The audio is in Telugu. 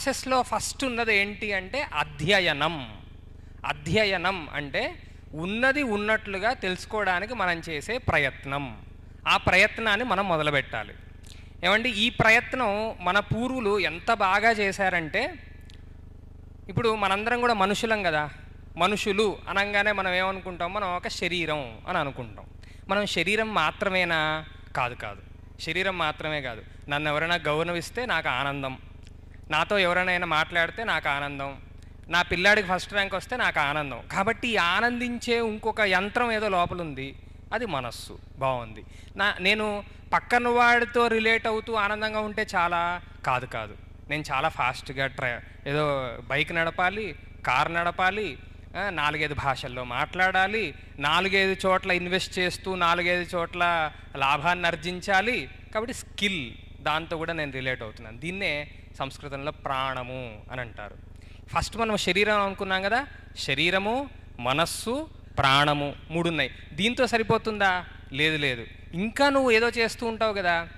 ప్రాసెస్లో ఫస్ట్ ఉన్నది ఏంటి అంటే అధ్యయనం. అధ్యయనం అంటే ఉన్నది ఉన్నట్లుగా తెలుసుకోవడానికి మనం చేసే ప్రయత్నం. ఆ ప్రయత్నాన్ని మనం మొదలుపెట్టాలి. ఏమంటే ఈ ప్రయత్నం మన పూర్వులు ఎంత బాగా చేశారంటే ఇప్పుడు మనందరం కూడా మనుషులం కదా. మనుషులు అనగానే మనం ఏమనుకుంటాం? మనం ఒక శరీరం అని అనుకుంటాం. మనం శరీరం మాత్రమేనా? కాదు కాదు. శరీరం మాత్రమే కాదు. నన్ను ఎవరైనా గౌరవిస్తే నాకు ఆనందం. నాతో ఎవరైనా మాట్లాడితే నాకు ఆనందం. నా పిల్లాడికి ఫస్ట్ ర్యాంక్ వస్తే నాకు ఆనందం. కాబట్టి ఆనందించే ఇంకొక యంత్రం ఏదో లోపల ఉంది అది మనస్సు. బాగుంది. నా నేను పక్కన వాడితో రిలేట్ అవుతూ ఆనందంగా ఉంటే చాలా కాదు కాదు. నేను చాలా ఫాస్ట్గా ట్రై ఏదో బైక్ నడపాలి కార్ నడపాలి నాలుగైదు భాషల్లో మాట్లాడాలి నాలుగైదు చోట్ల ఇన్వెస్ట్ చేస్తూ నాలుగైదు చోట్ల లాభాన్ని ఆర్జించాలి కాబట్టి స్కిల్. దాంతో కూడా నేను రిలేట్ అవుతున్నాను. దీన్నే సంస్కృతంలో ప్రాణము అని అంటారు. ఫస్ట్ మనం శరీరం అనుకున్నాం కదా? శరీరము మనస్సు ప్రాణము మూడు ఉన్నాయి దీంతో సరిపోతుందా? లేదు లేదు. ఇంకా నువ్వు ఏదో చేస్తూ ఉంటావు కదా?